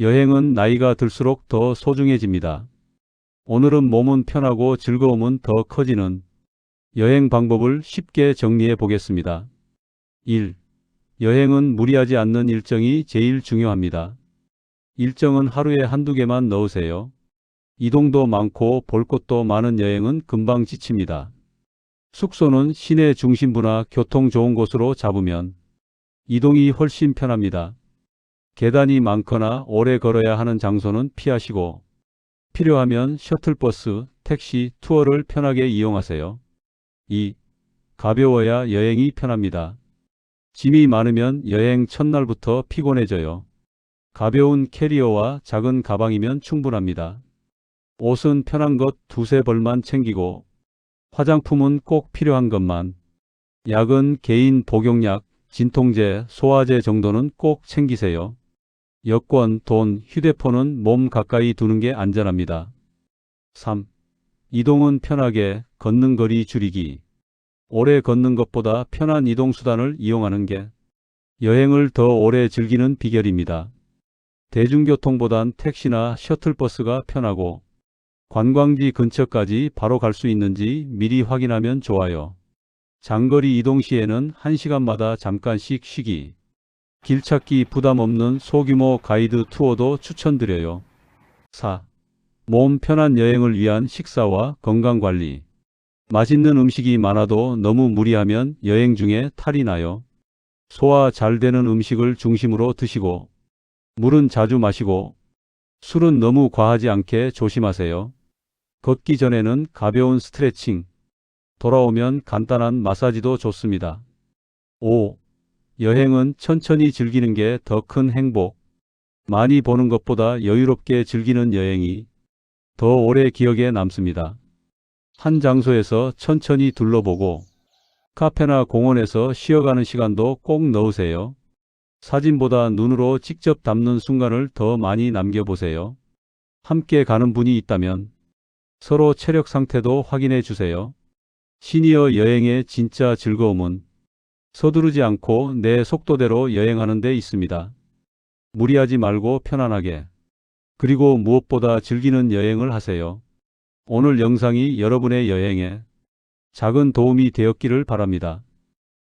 여행은 나이가 들수록 더 소중해집니다. 오늘은 몸은 편하고 즐거움은 더 커지는 여행 방법을 쉽게 정리해 보겠습니다. 1. 여행은 무리하지 않는 일정이 제일 중요합니다. 일정은 하루에 한두 개만 넣으세요. 이동도 많고 볼 곳도 많은 여행은 금방 지칩니다. 숙소는 시내 중심부나 교통 좋은 곳으로 잡으면 이동이 훨씬 편합니다. 계단이 많거나 오래 걸어야 하는 장소는 피하시고 필요하면 셔틀버스, 택시, 투어를 편하게 이용하세요. 2. 가벼워야 여행이 편합니다. 짐이 많으면 여행 첫날부터 피곤해져요. 가벼운 캐리어와 작은 가방이면 충분합니다. 옷은 편한 것 두세 벌만 챙기고 화장품은 꼭 필요한 것만 약은 개인 복용약, 진통제, 소화제 정도는 꼭 챙기세요. 여권, 돈, 휴대폰은 몸 가까이 두는 게 안전합니다. 3. 이동은 편하게 걷는 거리 줄이기. 오래 걷는 것보다 편한 이동수단을 이용하는 게 여행을 더 오래 즐기는 비결입니다. 대중교통보단 택시나 셔틀버스가 편하고 관광지 근처까지 바로 갈 수 있는지 미리 확인하면 좋아요. 장거리 이동 시에는 1시간마다 잠깐씩 쉬기. 길 찾기 부담 없는 소규모 가이드 투어도 추천드려요. 4. 몸 편한 여행을 위한 식사와 건강 관리. 맛있는 음식이 많아도 너무 무리하면 여행 중에 탈이 나요. 소화 잘 되는 음식을 중심으로 드시고, 물은 자주 마시고, 술은 너무 과하지 않게 조심하세요. 걷기 전에는 가벼운 스트레칭, 돌아오면 간단한 마사지도 좋습니다. 5. 여행은 천천히 즐기는 게 더 큰 행복. 많이 보는 것보다 여유롭게 즐기는 여행이 더 오래 기억에 남습니다. 한 장소에서 천천히 둘러보고 카페나 공원에서 쉬어가는 시간도 꼭 넣으세요. 사진보다 눈으로 직접 담는 순간을 더 많이 남겨보세요. 함께 가는 분이 있다면 서로 체력 상태도 확인해 주세요. 시니어 여행의 진짜 즐거움은 서두르지 않고 내 속도대로 여행하는 데 있습니다. 무리하지 말고 편안하게. 그리고 무엇보다 즐기는 여행을 하세요. 오늘 영상이 여러분의 여행에 작은 도움이 되었기를 바랍니다.